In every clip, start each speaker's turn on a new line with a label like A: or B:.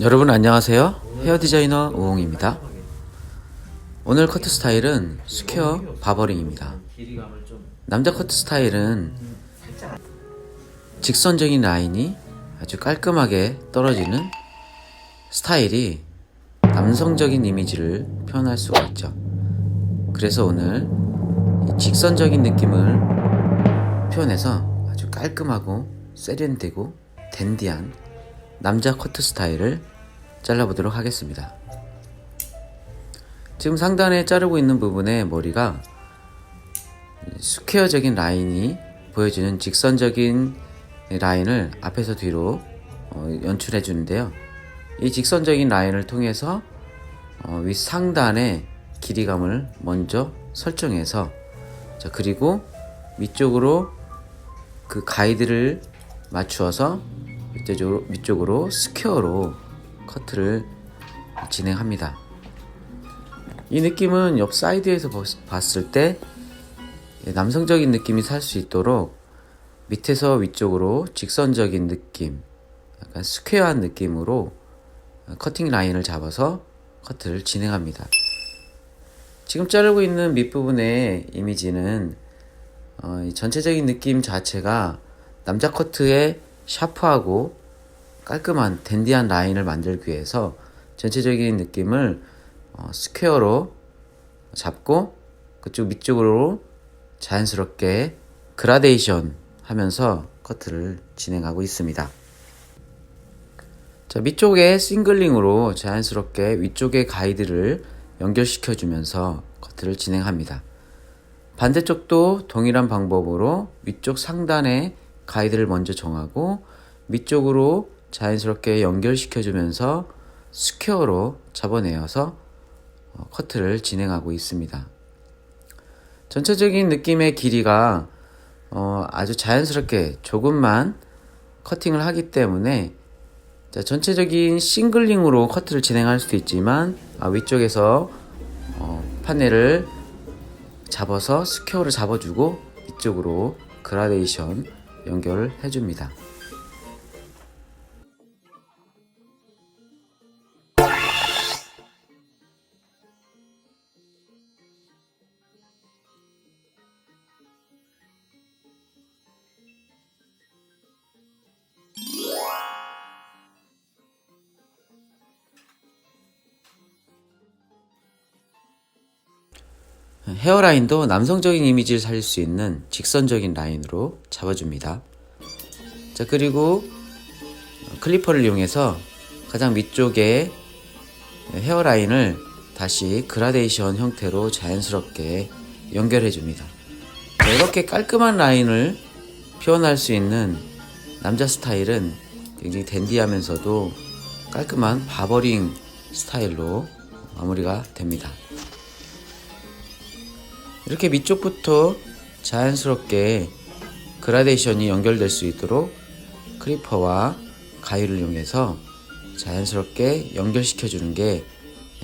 A: 여러분 안녕하세요. 헤어 디자이너 우홍입니다. 오늘 커트 스타일은 스퀘어 바버링입니다. 남자 커트 스타일은 직선적인 라인이 아주 깔끔하게 떨어지는 스타일이 남성적인 이미지를 표현할 수가 있죠. 그래서 오늘 이 직선적인 느낌을 표현해서 아주 깔끔하고 세련되고 댄디한 남자 커트 스타일을 잘라보도록 하겠습니다. 지금 상단에 자르고 있는 부분에 머리가 스퀘어적인 라인이 보여지는 직선적인 라인을 앞에서 뒤로 어, 연출해 주는데요. 이 직선적인 라인을 통해서 어, 윗 상단의 길이감을 먼저 설정해서 자, 그리고 위쪽으로 그 가이드를 맞추어서 위쪽으로, 위쪽으로 스퀘어로 커트를 진행합니다. 이 느낌은 옆 사이드에서 봤을 때 남성적인 느낌이 살 수 있도록 밑에서 위쪽으로 직선적인 느낌, 약간 스퀘어한 느낌으로 커팅 라인을 잡아서 커트를 진행합니다. 지금 자르고 있는 밑부분의 이미지는 어, 전체적인 느낌 자체가 남자 커트의 샤프하고 깔끔한 댄디한 라인을 만들기 위해서 전체적인 느낌을 어, 스퀘어로 잡고 그쪽 밑쪽으로 자연스럽게 그라데이션 하면서 커트를 진행하고 있습니다. 자, 밑쪽에 싱글링으로 자연스럽게 위쪽의 가이드를 연결시켜 주면서 커트를 진행합니다. 반대쪽도 동일한 방법으로 위쪽 상단에 가이드를 먼저 정하고 밑쪽으로 자연스럽게 연결시켜 주면서 스퀘어로 잡아내어서 어, 커트를 진행하고 있습니다. 전체적인 느낌의 길이가 어, 아주 자연스럽게 조금만 커팅을 하기 때문에 자, 전체적인 싱글링으로 커트를 진행할 수도 있지만 아, 위쪽에서 어, 판넬을 잡아서 스퀘어를 잡아주고 이쪽으로 그라데이션 연결을 해줍니다. 헤어라인도 남성적인 이미지를 살릴 수 있는 직선적인 라인으로 잡아줍니다. 자, 그리고 클리퍼를 이용해서 가장 밑쪽에 헤어라인을 다시 그라데이션 형태로 자연스럽게 연결해 줍니다. 이렇게 깔끔한 라인을 표현할 수 있는 남자 스타일은 굉장히 댄디하면서도 깔끔한 바버링 스타일로 마무리가 됩니다. 이렇게 밑쪽부터 자연스럽게 그라데이션이 연결될 수 있도록 크리퍼와 가위를 이용해서 자연스럽게 연결시켜 주는 게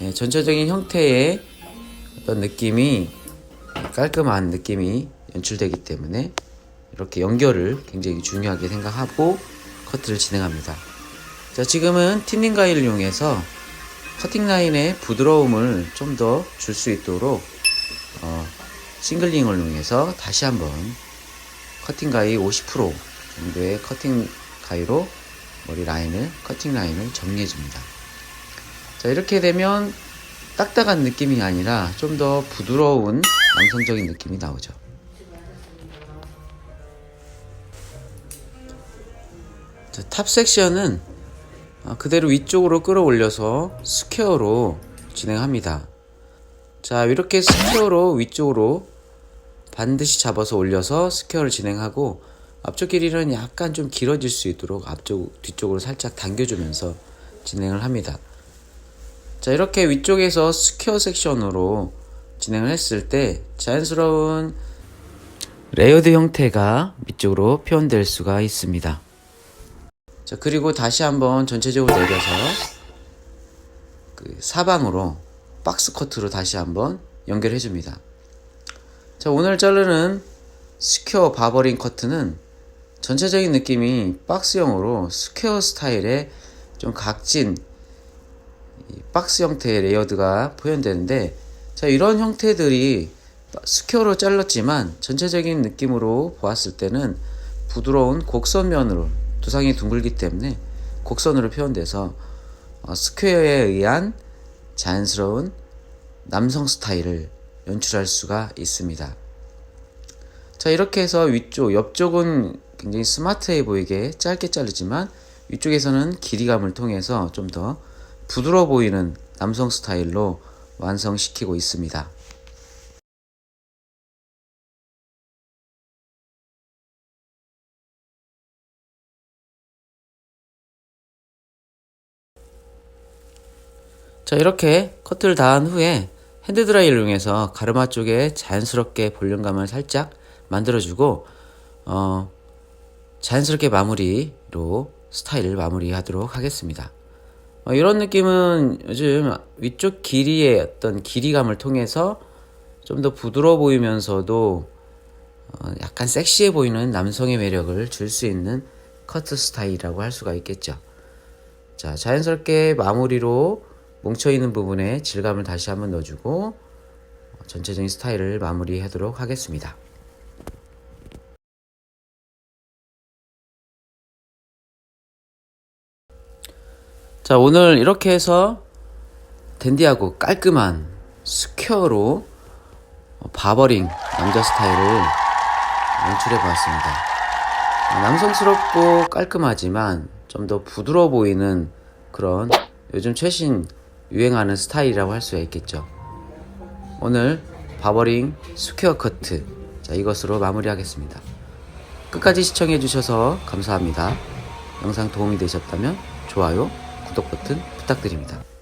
A: 예, 전체적인 형태의 어떤 느낌이 깔끔한 느낌이 연출되기 때문에 이렇게 연결을 굉장히 중요하게 생각하고 커트를 진행합니다. 자, 지금은 틴닝 가위를 이용해서 커팅 라인의 부드러움을 좀 더 줄 수 있도록 어, 싱글링을 이용해서 다시 한번 커팅 가위 50% 정도의 커팅 가위로 머리 라인을 커팅 라인을 정리해 줍니다. 자 이렇게 되면 딱딱한 느낌이 아니라 좀 더 부드러운 남성적인 느낌이 나오죠. 자, 탑 섹션은 어, 그대로 위쪽으로 끌어올려서 스퀘어로 진행합니다. 자 이렇게 스퀘어로 위쪽으로 반드시 잡아서 올려서 스퀘어를 진행하고 앞쪽 길이는 약간 좀 길어질 수 있도록 앞쪽 뒤쪽으로 살짝 당겨주면서 진행을 합니다. 자 이렇게 위쪽에서 스퀘어 섹션으로 진행을 했을 때 자연스러운 레이어드 형태가 밑쪽으로 표현될 수가 있습니다. 자 그리고 다시 한번 전체적으로 내려서 그 사방으로 박스 커트로 다시 한번 연결해 줍니다. 자, 오늘 자르는 스퀘어 바버링 커트는 전체적인 느낌이 박스형으로 스퀘어 스타일의 좀 각진 이 박스 형태의 레이어드가 표현되는데 자 이런 형태들이 스퀘어로 잘랐지만 전체적인 느낌으로 보았을 때는 부드러운 곡선면으로 두상이 둥글기 때문에 곡선으로 표현돼서 어, 스퀘어에 의한 자연스러운 남성 스타일을 연출할 수가 있습니다. 자 이렇게 해서 위쪽 옆쪽은 굉장히 스마트해 보이게 짧게 자르지만 위쪽에서는 길이감을 통해서 좀 더 부드러워 보이는 남성 스타일로 완성시키고 있습니다. 자 이렇게 커트를 다 한 후에 핸드드라이를 이용해서 가르마 쪽에 자연스럽게 볼륨감을 살짝 만들어주고 어, 자연스럽게 마무리로 스타일을 마무리하도록 하겠습니다. 어, 이런 느낌은 요즘 위쪽 길이의 어떤 길이감을 통해서 좀 더 부드러워 보이면서도 어, 약간 섹시해 보이는 남성의 매력을 줄 수 있는 커트 스타일이라고 할 수가 있겠죠. 자, 자연스럽게 마무리로 뭉쳐있는 부분에 질감을 다시 한번 넣어주고 어, 전체적인 스타일을 마무리하도록 하겠습니다. 자, 오늘 이렇게 해서 댄디하고 깔끔한 스퀘어로 어, 바버링 남자 스타일을 연출해 보았습니다. 어, 남성스럽고 깔끔하지만 좀 더 부드러워 보이는 그런 요즘 최신 유행하는 스타일이라고 할 수가 있겠죠. 오늘 바버링 스퀘어 커트 자 이것으로 마무리하겠습니다. 끝까지 시청해 주셔서 감사합니다. 영상 도움이 되셨다면 좋아요, 구독 버튼 부탁드립니다.